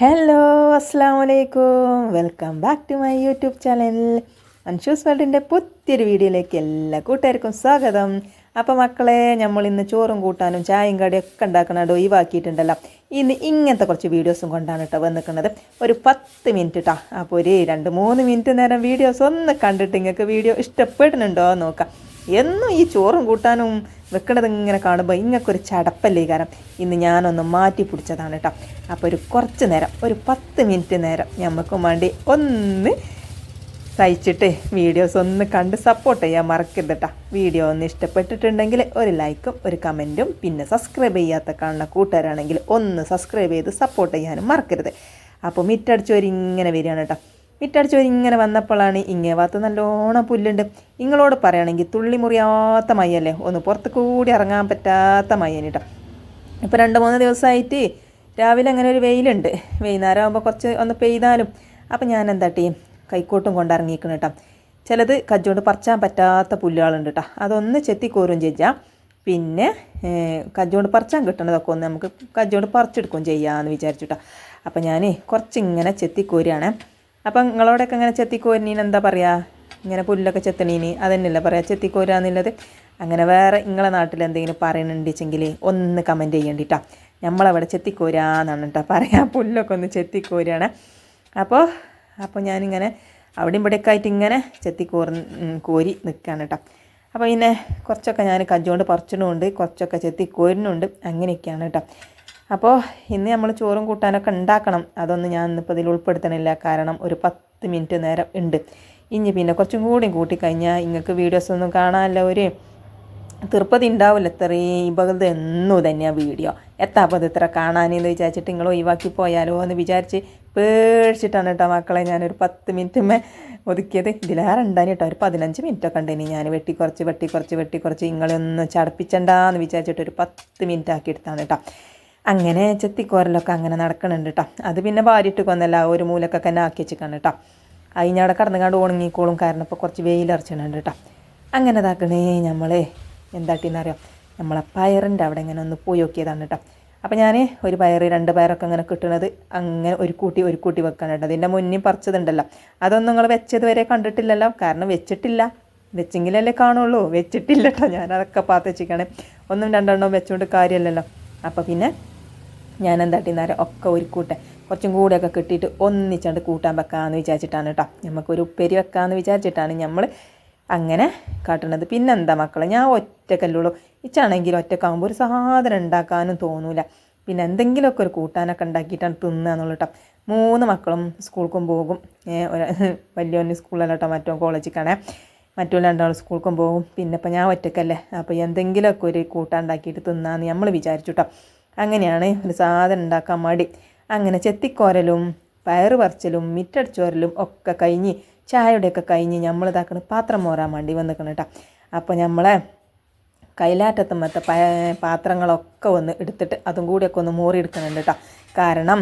Hello അസ്സാം വലൈക്കും welcome back to my YouTube channel Anshu's വേൾഡിന്റെ പുത്തിയൊരു വീഡിയോയിലേക്ക് എല്ലാ കൂട്ടുകാർക്കും സ്വാഗതം. അപ്പോൾ മക്കളെ നമ്മൾ ഇന്ന് ചോറും കൂട്ടാനും ചായയും കടിയും ഒക്കെ ഉണ്ടാക്കണത് ഒഴിവാക്കിയിട്ടുണ്ടല്ലോ. ഇന്ന് ഇങ്ങനത്തെ കുറച്ച് വീഡിയോസും കൊണ്ടാണ് കേട്ടോ വന്നിക്കുന്നത് ഒരു പത്ത് മിനിറ്റ് കേട്ടോ അപ്പോൾ ഒരു രണ്ട് മൂന്ന് മിനിറ്റ് നേരം വീഡിയോസ് ഒന്ന് കണ്ടിട്ട് നിങ്ങൾക്ക് വീഡിയോ ഇഷ്ടപ്പെടുന്നുണ്ടോ നോക്കാം. എന്നും ഈ ചോറും കൂട്ടാനും വെക്കണത് ഇങ്ങനെ കാണുമ്പോൾ ഇങ്ങക്കൊരു ചടപ്പല്ലേ കാരണം ഇന്ന് ഞാനൊന്ന് മാറ്റി പിടിച്ചതാണ് കേട്ടോ അപ്പോൾ ഒരു കുറച്ച് നേരം ഒരു പത്ത് മിനിറ്റ് നേരം നമുക്കും വേണ്ടി ഒന്ന് സഹിച്ചിട്ട് വീഡിയോസ് ഒന്ന് കണ്ട് സപ്പോർട്ട് ചെയ്യാൻ മറക്കരുത് കേട്ടോ വീഡിയോ ഒന്ന് ഇഷ്ടപ്പെട്ടിട്ടുണ്ടെങ്കിൽ ഒരു ലൈക്കും ഒരു കമന്റും പിന്നെ സബ്സ്ക്രൈബ് ചെയ്യാത്ത കാണുന്ന കൂട്ടുകാരാണെങ്കിൽ ഒന്ന് സബ്സ്ക്രൈബ് ചെയ്ത് സപ്പോർട്ട് ചെയ്യാനും മറക്കരുത്. അപ്പോൾ മിറ്റടിച്ചവരിങ്ങനെ വരികയാണ് കേട്ടോ മിറ്റടിച്ചവർ ഇങ്ങനെ വന്നപ്പോഴാണ് ഇങ്ങേ ഭാഗത്ത് നല്ലോണം പുല്ലുണ്ട്. നിങ്ങളോട് പറയുകയാണെങ്കിൽ തുള്ളി മുറിയാത്ത മയ്യല്ലേ? ഒന്ന് പുറത്ത് കൂടി ഇറങ്ങാൻ പറ്റാത്ത മയ്യന് കേട്ടോ ഇപ്പോൾ രണ്ട് മൂന്ന് ദിവസമായിട്ട് രാവിലെ അങ്ങനെ ഒരു വെയിലുണ്ട്. വൈകുന്നേരം ആകുമ്പോൾ കുറച്ച് ഒന്ന് പെയ്താലും. അപ്പം ഞാൻ എന്താ എന്താട്ടി കൈക്കോട്ടും കൊണ്ടിറങ്ങിയിരിക്കണം കേട്ടോ ചിലത് കജ്ജോണ്ട് പറിച്ചാൻ പറ്റാത്ത പുല്ലുകളുണ്ട് കേട്ടോ അതൊന്ന് ചെത്തിക്കോരും ചെയ്യാം. പിന്നെ കജ്ജോണ്ട് പറിച്ചാൻ കിട്ടണതൊക്കെ ഒന്ന് നമുക്ക് കജ്ജോണ്ട് പറിച്ചെടുക്കുകയും ചെയ്യാമെന്ന് വിചാരിച്ചു കേട്ടോ അപ്പം ഞാൻ കുറച്ചിങ്ങനെ ചെത്തിക്കോരുകയാണ് അപ്പം നിങ്ങളോടൊക്കെ ഇങ്ങനെ ചെത്തിക്കോരിനീന് എന്താ പറയുക ഇങ്ങനെ പുല്ലൊക്കെ ചെത്തണീന് അതന്നെയല്ല പറയാം? ചെത്തിക്കോരാന്നുള്ളത്? അങ്ങനെ വേറെ നിങ്ങളെ നാട്ടിൽ എന്തെങ്കിലും പറയണുണ്ടെങ്കിൽ ഒന്ന് കമന്റ് ചെയ്യണ്ടിട്ടാ. നമ്മളവിടെ ചെത്തിക്കോരാന്നാണ് കേട്ടോ പറയാം. പുല്ലൊക്കെ ഒന്ന് ചെത്തിക്കോരാണ്. അപ്പോൾ അപ്പോൾ ഞാനിങ്ങനെ അവിടെ ഇവിടെയൊക്കെ ആയിട്ട് ഇങ്ങനെ ചെത്തിക്കോർ കോരി നിൽക്കുകയാണ് കേട്ടോ അപ്പോൾ പിന്നെ കുറച്ചൊക്കെ ഞാൻ കജ്ജോണ്ട് പറിച്ചിടുന്നുണ്ട് കുറച്ചൊക്കെ ചെത്തി കോരുന്നുണ്ട് അങ്ങനെയൊക്കെയാണ് കേട്ടോ അപ്പോൾ ഇന്ന് നമ്മൾ ചോറും കൂട്ടാനൊക്കെ ഉണ്ടാക്കണം. അതൊന്നും ഞാൻ ഇന്നിപ്പോൾ ഇതിൽ ഉൾപ്പെടുത്തണില്ല. കാരണം ഒരു പത്ത് മിനിറ്റ് നേരം ഉണ്ട്. ഇനി പിന്നെ കുറച്ചും കൂടി കൂട്ടിക്കഴിഞ്ഞാൽ നിങ്ങൾക്ക് വീഡിയോസ് ഒന്നും കാണാനല്ല ഒരു തീർപ്പതി ഉണ്ടാവില്ല. ഇത്രയും ഇപ്പത് എന്നും തന്നെയാണ് വീഡിയോ എത്താപ്പത് ഇത്ര കാണാനെന്ന് വിചാരിച്ചിട്ട് നിങ്ങൾ ഒഴിവാക്കി പോയാലോ എന്ന് വിചാരിച്ച് പേടിച്ചിട്ടാണ് കേട്ടോ മക്കളെ ഞാനൊരു പത്ത് മിനിറ്റുമേ ഒതുക്കിയത്. ഇതിലേറെ ഉണ്ടാനി കേട്ടോ. ഒരു പതിനഞ്ച് മിനിറ്റൊക്കെ ഉണ്ടേനി ഞാൻ വെട്ടിക്കുറച്ച് വെട്ടിക്കുറച്ച് വെട്ടിക്കുറച്ച് വെട്ടി കുറച്ച് നിങ്ങളൊന്ന് ചടപ്പിച്ചണ്ടാന്ന് വിചാരിച്ചിട്ട് ഒരു പത്ത് മിനിറ്റ് ആക്കി എടുത്താണ് കേട്ടോ. അങ്ങനെ ചെത്തിക്കോരലൊക്കെ അങ്ങനെ നടക്കണുണ്ട് കേട്ടോ അത് പിന്നെ ഭാര്യയിട്ട് കൊന്നല്ല ഒരു മൂലക്കൊക്കെ തന്നെ ആക്കി വെച്ചിക്കാണ് കേട്ടോ അതിനവിടെ കടന്നുകാണ്ട് ഉണങ്ങിക്കോളും. കാരണം ഇപ്പോൾ കുറച്ച് വെയിലറച്ചിട്ടുണ്ട് കേട്ടോ അങ്ങനെ ഇതാക്കണേ നമ്മൾ എന്താട്ടിന്നറിയാം നമ്മളെ പയറിന്റെ അവിടെ ഇങ്ങനെ ഒന്ന് പോയി നോക്കിയതാണ് കേട്ടോ അപ്പോൾ ഞാൻ ഒരു പയർ രണ്ട് പയറൊക്കെ അങ്ങനെ കിട്ടുന്നത് അങ്ങനെ ഒരു കൂട്ടി ഒരു കൂട്ടി വെക്കാനുണ്ട് അതിന്റെ മുന്നിൽ പറിച്ചതുണ്ടല്ലോ. അതൊന്നും നിങ്ങൾ വെച്ചത് വരെ കണ്ടിട്ടില്ലല്ലോ. കാരണം വെച്ചിട്ടില്ല. വെച്ചെങ്കിലല്ലേ കാണുള്ളൂ. വെച്ചിട്ടില്ല കേട്ടോ ഞാൻ അതൊക്കെ പാത്ത് വെച്ചിരിക്കുകയാണ് ഒന്നും രണ്ടെണ്ണം വെച്ചുകൊണ്ട് കാര്യമല്ലല്ലോ അപ്പോൾ പിന്നെ ഞാൻ എന്താ എന്താട്ടിന്നേരം ഒക്കെ ഒരു കൂട്ടെ കുറച്ചും കൂടെയൊക്കെ കിട്ടിയിട്ട് ഒന്നിച്ചാണ്ട് കൂട്ടാൻ വെക്കാമെന്ന് വിചാരിച്ചിട്ടാണ് കേട്ടോ. നമുക്കൊരു ഉപ്പേരി വെക്കാമെന്ന് വിചാരിച്ചിട്ടാണ് നമ്മൾ അങ്ങനെ കാട്ടുന്നത് പിന്നെന്താ മക്കളെ ഞാൻ ഒറ്റക്കല്ലുള്ളൂ ഇച്ചാണെങ്കിൽ ഒറ്റക്കാകുമ്പോൾ ഒരു സാധനം ഉണ്ടാക്കാനും തോന്നൂല. പിന്നെ എന്തെങ്കിലുമൊക്കെ ഒരു കൂട്ടാനൊക്കെ ഉണ്ടാക്കിയിട്ടാണ് തിന്നുക കേട്ടോ. മൂന്ന് മക്കളും സ്കൂൾക്കും പോകും. വലിയവന് സ്കൂളിലല്ല കേട്ടോ മറ്റോ കോളേജിലേക്കാണേ മറ്റു രണ്ടാൾ സ്കൂൾക്കും പോകും. പിന്നെ ഇപ്പം ഞാൻ ഒറ്റക്കല്ലേ. അപ്പോൾ എന്തെങ്കിലുമൊക്കെ ഒരു കൂട്ടാണ്ടാക്കിയിട്ട് തിന്നാന്ന് നമ്മൾ വിചാരിച്ചു കേട്ടോ അങ്ങനെയാണ് ഒരു സാധനം ഉണ്ടാക്കാൻ മടി. അങ്ങനെ ചെത്തിക്കോരലും പയറ് പറിച്ചലും മിറ്റടിച്ചോരലും ഒക്കെ കഴിഞ്ഞ് ചായയുടെയൊക്കെ കഴിഞ്ഞ് നമ്മൾ ഇതാക്കണ പാത്രം മോറാൻ വേണ്ടി വന്നിക്കണം കേട്ടോ അപ്പോൾ നമ്മളെ കൈലാറ്റത്തുമ്പത്തെ പ പാത്രങ്ങളൊക്കെ ഒന്ന് എടുത്തിട്ട് അതും കൂടിയൊക്കെ ഒന്ന് മോറി എടുക്കുന്നുണ്ട് കേട്ടോ കാരണം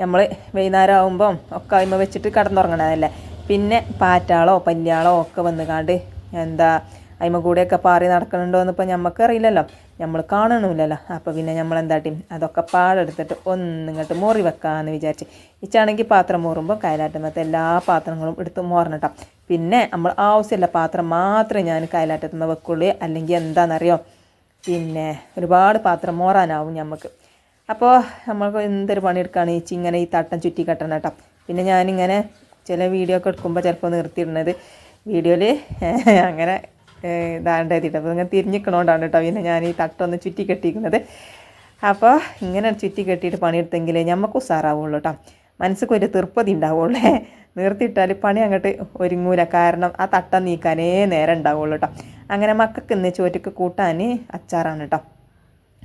നമ്മൾ വൈകുന്നേരം ആകുമ്പം ഒക്കെ അതിമ വെച്ചിട്ട് കിടന്നുറങ്ങണതല്ലേ. പിന്നെ പാറ്റാളോ പല്യാളോ ഒക്കെ വന്ന് കാണ്ട് എന്താ അതിമ കൂടെയൊക്കെ പാറി നടക്കണുണ്ടോ എന്നിപ്പോൾ ഞമ്മക്ക് അറിയില്ലല്ലോ. നമ്മൾ കാണണമില്ലല്ലോ അപ്പോൾ പിന്നെ നമ്മൾ എന്താട്ടി അതൊക്കെ പാടെടുത്തിട്ട് ഒന്നിങ്ങോട്ട് മോറി വെക്കാമെന്ന് വിചാരിച്ച്. ഇച്ചാണെങ്കിൽ പാത്രം മോറുമ്പോൾ കയലാറ്റമത്തെ എല്ലാ പാത്രങ്ങളും എടുത്ത് മോറണം പിന്നെ നമ്മൾ ആവശ്യമില്ല പാത്രം മാത്രമേ ഞാൻ കയലാറ്റത്തുനിന്ന് വെക്കുള്ളൂ. അല്ലെങ്കിൽ എന്താണെന്നറിയോ പിന്നെ ഒരുപാട് പാത്രം മോറാനാവും നമുക്ക് അപ്പോൾ നമ്മൾക്ക് എന്തൊരു പണിയെടുക്കുകയാണ് ഈ ഇങ്ങനെ ഈ തട്ടം ചുറ്റി കെട്ടണം കേട്ടോ പിന്നെ ഞാനിങ്ങനെ ചില വീഡിയോ ഒക്കെ എടുക്കുമ്പോൾ ചിലപ്പോൾ നിർത്തിയിടുന്നത്. വീഡിയോയിൽ അങ്ങനെ ഇതാണ്ട് എത്തിയിട്ട് അപ്പോൾ ഇങ്ങനെ തിരിഞ്ഞിക്കണോണ്ടാണ് കേട്ടോ പിന്നെ ഞാൻ ഈ തട്ടൊന്ന് ചുറ്റി കെട്ടിയിരിക്കുന്നത്. അപ്പോൾ ഇങ്ങനെ ചുറ്റി കെട്ടിയിട്ട് പണിയെടുത്തെങ്കിൽ നമുക്ക് ഉസാറാവുള്ളൂ കേട്ടോ മനസ്സിക്ക് ഒരു തീർപ്പതി ഉണ്ടാവുള്ളേ. നിർത്തിയിട്ടാൽ പണി അങ്ങോട്ട് ഒരുങ്ങൂല. കാരണം ആ തട്ടം നീക്കാനേ നേരം ഉണ്ടാവുള്ളൂ കേട്ടോ അങ്ങനെ മക്കൾക്ക് ഇന്ന് ചോറ്റക്ക് കൂട്ടാൻ അച്ചാറാണ് കേട്ടോ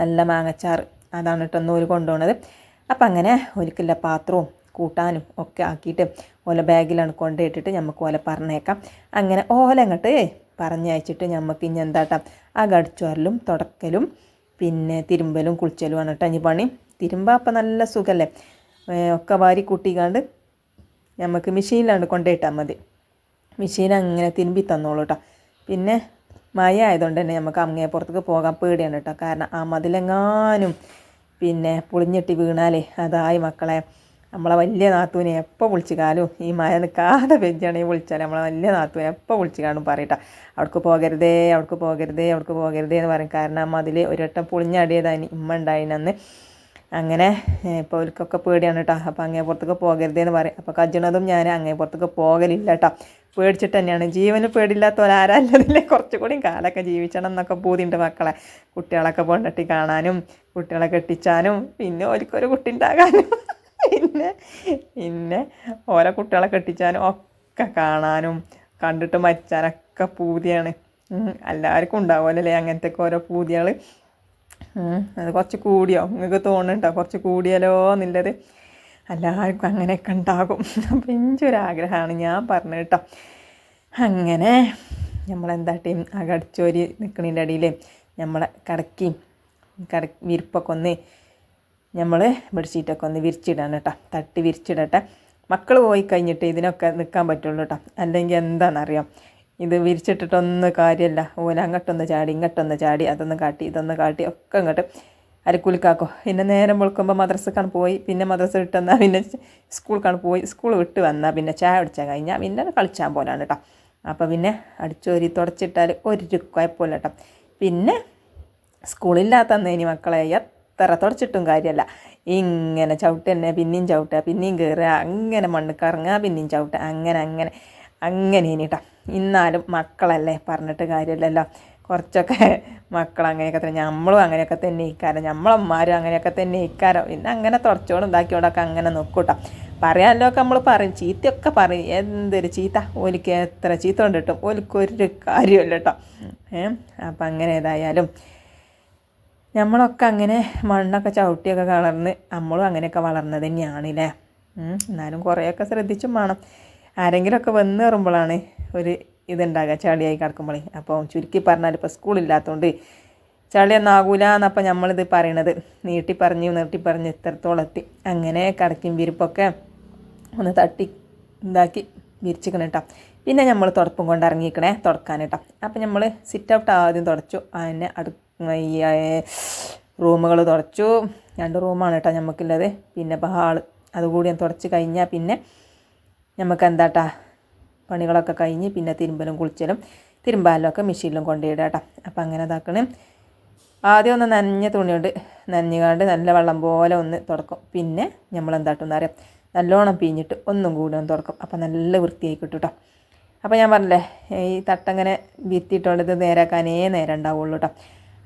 നല്ല മാങ്ങച്ചാറ്. അതാണ് കേട്ടോ ഒന്ന് കൊണ്ടുപോകുന്നത് അപ്പം അങ്ങനെ ഒരുക്കില്ല പാത്രവും കൂട്ടാനും ഒക്കെ ആക്കിയിട്ട് ഓല ബാഗിലാണ് കൊണ്ടുപോയിട്ടിട്ട് നമുക്ക് ഓല പറഞ്ഞേക്കാം. അങ്ങനെ ഓല അങ്ങോട്ട് പറഞ്ഞയച്ചിട്ട് നമുക്ക് ഇനി എന്താട്ടാ? ആ കടിച്ചോരലും തുടക്കലും പിന്നെ തിരുമ്പലും കുളിച്ചലുമാണ് കേട്ടോ ഇനി പണി. തിരുമ്പ അപ്പം നല്ല സുഖമല്ലേ ഒക്കെ വാരി കൂട്ടിക്കാണ്ട് നമുക്ക് മെഷീനിലാണ് കൊണ്ടുപോയിട്ടാൽ മതി. മെഷീൻ അങ്ങനെ തിരുമ്പി തന്നോളൂ കേട്ടോ. പിന്നെ മഴ ആയതുകൊണ്ട് തന്നെ നമുക്ക് അങ്ങേ പുറത്തേക്ക് പോകാൻ പേടിയാണ് കേട്ടോ. കാരണം ആ മതിലെങ്ങാനും പിന്നെ പൊളിഞ്ഞിട്ട് വീണാലേ അതായി മക്കളെ. നമ്മളെ വലിയ നാത്തൂനെ എപ്പോൾ വിളിച്ച് കാലും ഈ മഴ നിൽക്കാതെ പെഞ്ചാണെങ്കിൽ വിളിച്ചാൽ നമ്മളെ വലിയ നാത്തൂനെ എപ്പോൾ വിളിച്ച് കാണും പറയട്ടാ. അവിടേക്ക് പോകരുതേ അവിടേക്ക് പോകരുതേ അവിടേക്ക് പോകരുതേ എന്ന് പറയും. കാരണം അതിൽ ഒരട്ടം പൊളിഞ്ഞടിയതാണ് ഇമ്മ ഉണ്ടായിനന്ന്. അങ്ങനെ ഇപ്പോൾ അവർക്കൊക്കെ പേടിയാണ് കേട്ടോ അപ്പോൾ അങ്ങേ പുറത്തൊക്കെ പോകരുതേന്ന് പറയും. അപ്പോൾ കജ്ജണതും ഞാൻ അങ്ങേ പുറത്തൊക്കെ പോകലില്ല കേട്ടോ പേടിച്ചിട്ട് തന്നെയാണ്. ജീവന് കുറച്ചു കൂടി കാലൊക്കെ ജീവിച്ചണം എന്നൊക്കെ പൂതിണ്ട് മക്കളെ. കുട്ടികളൊക്കെ പോണ്ടട്ടി കാണാനും കുട്ടികളെ കെട്ടിച്ചാനും പിന്നെ ഒരിക്കൊരു കുട്ടി ഉണ്ടാകാനും. പിന്നെ പിന്നെ ഓരോ കുട്ടികളെ കെട്ടിച്ചാനും ഒക്കെ കാണാനും കണ്ടിട്ട് മരിച്ചാനൊക്കെ പൂതിയാണ്. എല്ലാവർക്കും ഉണ്ടാവുമല്ലേ അങ്ങനത്തെ ഒക്കെ ഓരോ പൂതികൾ അത് കുറച്ച് കൂടിയോ? നിങ്ങൾക്ക് തോന്നുന്നുണ്ടോ? കുറച്ച് കൂടിയാലോ എന്നുള്ളത്? എല്ലാവർക്കും അങ്ങനെയൊക്കെ ഉണ്ടാകും. അപ്പം ആഗ്രഹമാണ് ഞാൻ പറഞ്ഞു കേട്ടോ. അങ്ങനെ നമ്മളെന്താട്ടി? ആ കടിച്ചോരി നിൽക്കണതിന്റെ ഇടയിൽ നമ്മളെ കടക്കി കട വിരിപ്പൊക്കെ ഒന്ന് നമ്മൾ ബെഡ്ഷീറ്റൊക്കെ ഒന്ന് വിരിച്ചിടാൻ കേട്ടോ. തട്ടി വിരിച്ചിടട്ടെ. മക്കൾ പോയി കഴിഞ്ഞിട്ട് ഇതിനൊക്കെ നിൽക്കാൻ പറ്റുള്ളൂ കേട്ടോ. അല്ലെങ്കിൽ എന്താണെന്നറിയാം? ഇത് വിരിച്ചിട്ടിട്ടൊന്നും കാര്യമല്ല. ഓല അങ്ങോട്ടൊന്ന് ചാടി ഇങ്ങോട്ടൊന്ന് ചാടി അതൊന്ന് കാട്ടി ഇതൊന്ന് കാട്ടി ഒക്കെ അങ്ങോട്ട് അരക്കുലിക്കാക്കോ. പിന്നെ നേരം വെളുക്കുമ്പോൾ മദ്രസക്കാണ് പോയി പിന്നെ മദ്രസ വിട്ടെന്നാൽ പിന്നെ സ്കൂൾക്കാണ് പോയി. സ്കൂൾ വിട്ട് വന്നാൽ പിന്നെ ചായ അടിച്ചാൽ കഴിഞ്ഞാൽ പിന്നെ കളിച്ചാൻ പോലാണ് കേട്ടോ. അപ്പോൾ പിന്നെ അടിച്ചോരി തുടച്ചിട്ടാൽ ഒരു കുഴപ്പമില്ല കേട്ടോ. പിന്നെ സ്കൂളില്ലാത്ത ഇനി മക്കളെ എത്ര തുടച്ചിട്ടും കാര്യമല്ല ഇങ്ങനെ ചവിട്ട് തന്നെ പിന്നെയും ചവിട്ടുക പിന്നെയും കയറുക അങ്ങനെ മണ്ണ് കറങ്ങുക പിന്നെയും ചവിട്ടുക അങ്ങനെ അങ്ങനെ അങ്ങനെ ഇനി കേട്ടോ ഇന്നാലും മക്കളല്ലേ പറഞ്ഞിട്ട് കാര്യമില്ലല്ലോ കുറച്ചൊക്കെ മക്കൾ അങ്ങനെയൊക്കെ തന്നെ നമ്മളും അങ്ങനെയൊക്കെ തന്നെ ഇക്കാരം നമ്മളമ്മമാരും അങ്ങനെയൊക്കെ തന്നെ ഇക്കാരം. പിന്നെ അങ്ങനെ തുടച്ചോടും ഇതാക്കിയോടൊക്കെ അങ്ങനെ നോക്കൂട്ടോ. പറയാമല്ലോ ഒക്കെ നമ്മൾ പറയും ചീത്തയൊക്കെ പറയും. എന്തൊരു ചീത്ത? ഓലിക്ക് എത്ര ചീത്ത കൊണ്ട് കിട്ടും ഓലിക്കൊരു കാര്യമില്ല കേട്ടോ ഏ? അപ്പം അങ്ങനെ ഏതായാലും നമ്മളൊക്കെ അങ്ങനെ മണ്ണൊക്കെ ചവിട്ടിയൊക്കെ വളർന്ന് നമ്മളും അങ്ങനെയൊക്കെ വളർന്നത് തന്നെയാണല്ലേ. എന്നാലും കുറേയൊക്കെ ശ്രദ്ധിച്ചും വേണം. ആരെങ്കിലുമൊക്കെ വന്ന് കയറുമ്പോഴാണ് ഒരു ഇതുണ്ടാകുക ചളിയായി കിടക്കുമ്പോഴേ അപ്പോൾ ചുരുക്കി പറഞ്ഞാൽ ഇപ്പോൾ സ്കൂളില്ലാത്തതുകൊണ്ട് ചളിയൊന്നും ആകൂല എന്നപ്പോൾ നമ്മളിത് പറയണത്. നീട്ടി പറഞ്ഞു നീട്ടി പറഞ്ഞ് ഇത്രത്തോളം എത്തി. അങ്ങനെ കടക്കും വിരിപ്പൊക്കെ ഒന്ന് തട്ടി ഇതാക്കി വിരിച്ചിക്കണം കേട്ടോ പിന്നെ നമ്മൾ തുടപ്പും കൊണ്ട് ഇറങ്ങിക്കണേ തുടക്കാൻ കേട്ടോ അപ്പം നമ്മൾ സിറ്റ് ഔട്ട് ആദ്യം തുടച്ചു. അതിനെ അടു ഈ റൂമുകൾ തുടച്ചു. രണ്ട് റൂമാണ് കേട്ടോ നമുക്കുള്ളത് പിന്നെ ഇപ്പോൾ ഹാൾ. അതുകൂടി ഞാൻ തുടച്ച് കഴിഞ്ഞാൽ പിന്നെ നമുക്ക് എന്താട്ടാ? പണികളൊക്കെ കഴിഞ്ഞ് പിന്നെ തിരുമ്പലും കുളിച്ചലും തിരുമ്പാലും ഒക്കെ മെഷീനിലും കൊണ്ടുപോയിടുക കേട്ടോ. അപ്പം അങ്ങനെ ഇതാക്കണേ. ആദ്യം ഒന്ന് നനഞ്ഞ തുണിയുണ്ട് നനഞ്ഞുകാണ്ട് നല്ല വെള്ളം പോലെ ഒന്ന് തുടക്കും. പിന്നെ നമ്മൾ എന്താട്ടെന്ന് അറിയാം. നല്ലോണം പീഞ്ഞിട്ട് ഒന്നും കൂടി ഒന്ന് തുടക്കും. അപ്പം നല്ല വൃത്തിയായി കിട്ടും. കേട്ടോ അപ്പോൾ ഞാൻ പറഞ്ഞില്ലേ ഈ തട്ടങ്ങനെ വിത്തിയിട്ടുള്ളത് നേരാക്കാനേ നേരം ഉണ്ടാവുള്ളൂ കേട്ടോ.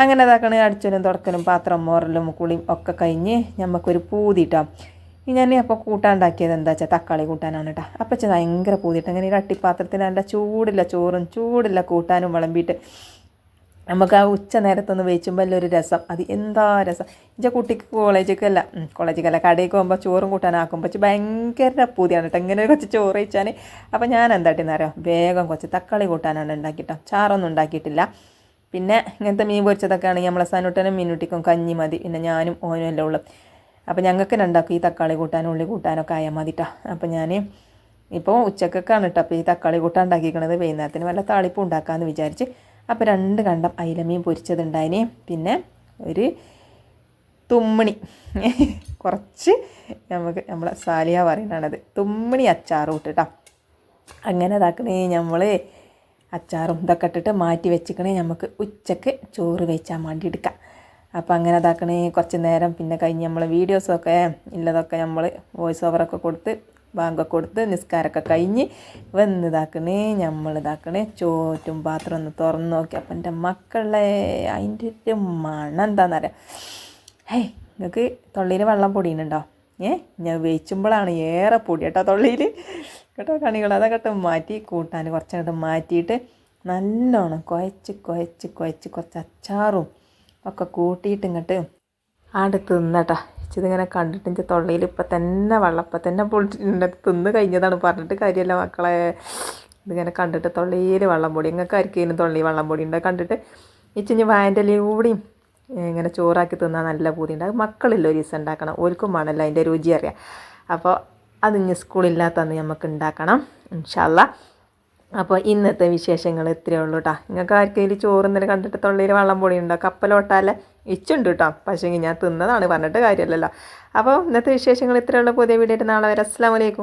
അങ്ങനെ ഇതാക്കണ അടിച്ചനും തുടക്കനും പാത്രം മോറലും കുളിയും ഒക്കെ കഴിഞ്ഞ് നമുക്കൊരു പൂതിട്ടോ. ഞാൻ അപ്പോൾ കൂട്ടാണ്ടാക്കിയത് എന്താ വെച്ചാൽ തക്കാളി കൂട്ടാനാണ് കേട്ടോ അപ്പം വെച്ചാൽ ഭയങ്കര പൂതിയിട്ട് അങ്ങനെ ഒരു അട്ടിപ്പാത്രത്തിൽ നല്ല ചൂടില്ല ചോറും ചൂടില്ല കൂട്ടാനും വിളമ്പിയിട്ട് നമുക്ക് ആ ഉച്ച നേരത്തൊന്ന് വേച്ചുമ്പോൾ ഒരു രസം. അത് എന്താ രസം? എന്റെ കുട്ടിക്ക് കോളേജിലേക്കല്ല കോളേജിലേക്കല്ല കടയിലേക്ക് പോകുമ്പോൾ ചോറും കൂട്ടാനാക്കുമ്പോൾ ഭയങ്കര പൂതിയാണ് കേട്ടോ ഇങ്ങനെ കുറച്ച് ചോറ് വെച്ചാൽ അപ്പോൾ ഞാൻ എന്താട്ടിന്നറിയാം? വേഗം കുറച്ച് തക്കാളി കൂട്ടാനാണ് ഉണ്ടാക്കിയിട്ടോ ചാറൊന്നും ഉണ്ടാക്കിയിട്ടില്ല. പിന്നെ ഇങ്ങനത്തെ മീൻ പൊരിച്ചതൊക്കെ ആണെങ്കിൽ നമ്മളെ സനുട്ടനും മീനുട്ടിക്കും കഞ്ഞി മതി. പിന്നെ ഞാനും ഓനും എല്ലാം ഉള്ളു. അപ്പോൾ ഞങ്ങൾക്ക് രണ്ടാക്കും ഈ തക്കാളി കൂട്ടാനും ഉള്ളി കൂട്ടാനൊക്കെ ആയാൽ മതി കേട്ടോ അപ്പോൾ ഞാൻ ഇപ്പോൾ ഉച്ചക്കൊക്കെയാണ് കേട്ടോ അപ്പോൾ ഈ തക്കാളി കൂട്ടാൻ ഉണ്ടാക്കിക്കണത്. വൈകുന്നേരത്തിന് വല്ല താളിപ്പ് ഉണ്ടാക്കാമെന്ന് വിചാരിച്ച് അപ്പോൾ രണ്ട് കണ്ടം അയിലമീൻ പൊരിച്ചതുണ്ടായിന്. പിന്നെ ഒരു തുമ്മണി. കുറച്ച് നമുക്ക് നമ്മളെ സാലിയ പറയുന്നതാണത്. തുമ്മണി അച്ചാറ് ഇട്ടിട്ടോ. അങ്ങനെ ഇതാക്കണേ. നമ്മൾ അച്ചാറും ഇതൊക്കെ ഇട്ടിട്ട് മാറ്റി വെച്ചിക്കണേ നമുക്ക് ഉച്ചയ്ക്ക് ചോറ് വെച്ചാൽ വേണ്ടി എടുക്കാം. അപ്പോൾ അങ്ങനെ ഇതാക്കണേ കുറച്ച് നേരം. പിന്നെ കഴിഞ്ഞ് നമ്മൾ വീഡിയോസൊക്കെ ഇല്ലതൊക്കെ നമ്മൾ വോയിസ് ഓവറൊക്കെ കൊടുത്ത് ബാങ്കൊക്കെ കൊടുത്ത് നിസ്കാരമൊക്കെ കഴിഞ്ഞ് വന്ന് ഇതാക്കണേ നമ്മൾ ഇതാക്കണേ ചോറ്റും പാത്രം ഒന്ന് തുറന്ന് നോക്കി. അപ്പം എന്റെ മക്കളെ അതിന്റെ ഒരു മണം എന്താണെന്നറിയാം ഹേയ് നിങ്ങൾക്ക് തൊള്ളിയിൽ വെള്ളം പൊടിയുന്നുണ്ടോ? ഏ ഞാൻ വെച്ചുമ്പോഴാണ് ഏറെ പൊടി കേട്ടോ തൊള്ളിയിൽ കേട്ടോ കണികൾ അതൊക്കെ മാറ്റി കൂട്ടാൻ കുറച്ചങ്ങോട്ട് മാറ്റിയിട്ട് നല്ലോണം കുഴച്ച് കുഴച്ച് കുഴച്ച് കുറച്ച് അച്ചാറും ഒക്കെ കൂട്ടിയിട്ട് ഇങ്ങോട്ട് ആണ്ട് തിന്നട്ടാ. ഇതിങ്ങനെ കണ്ടിട്ട് എനിക്ക് തൊള്ളയിൽ ഇപ്പം തന്നെ വെള്ളപ്പം തന്നെ പൊളിച്ചിട്ടുണ്ട്. തിന്ന് കഴിഞ്ഞതാണ് പറഞ്ഞിട്ട് കാര്യമല്ല മക്കളെ. ഇതിങ്ങനെ കണ്ടിട്ട് തൊള്ളിയിൽ വെള്ളം പൊടി ഇങ്ങനെ ആർക്കെങ്കിലും തൊള്ളി വെള്ളം പൊടി ഉണ്ട് കണ്ടിട്ട് ഇച്ചിഞ്ഞ് വായന്റെ കൂടിയും ഇങ്ങനെ ചോറാക്കി തിന്നാൽ നല്ല പൂതിയുണ്ട്. അത് മക്കളില്ല ഒരു ദിവസം ഉണ്ടാക്കണം. ഓർക്കും വേണമല്ലോ അതിന്റെ രുചി അറിയാം അപ്പോൾ അത് ഇനി സ്കൂളില്ലാത്തന്ന് നമുക്ക് ഉണ്ടാക്കണം ഇൻഷാല്ല. അപ്പോൾ ഇന്നത്തെ വിശേഷങ്ങൾ ഇത്രയേ ഉള്ളൂ കേട്ടോ നിങ്ങൾക്ക് ആർക്കെങ്കിലും ചോറ് ഇന്നലെ കണ്ടിട്ട് തൊള്ളിയിൽ വെള്ളം പൊടി ഉണ്ടോ കപ്പലോട്ടാലെ ഇച്ചുണ്ട് കേട്ടോ പക്ഷേ ഞാൻ തിന്നതാണ് പറഞ്ഞിട്ട് കാര്യമല്ലല്ലോ അപ്പോൾ ഇന്നത്തെ വിശേഷങ്ങൾ ഇത്രയേ ഉള്ളൂ. പുതിയ വീഡിയോ നാളെ വരെ. അസ്സാം വലൈക്കും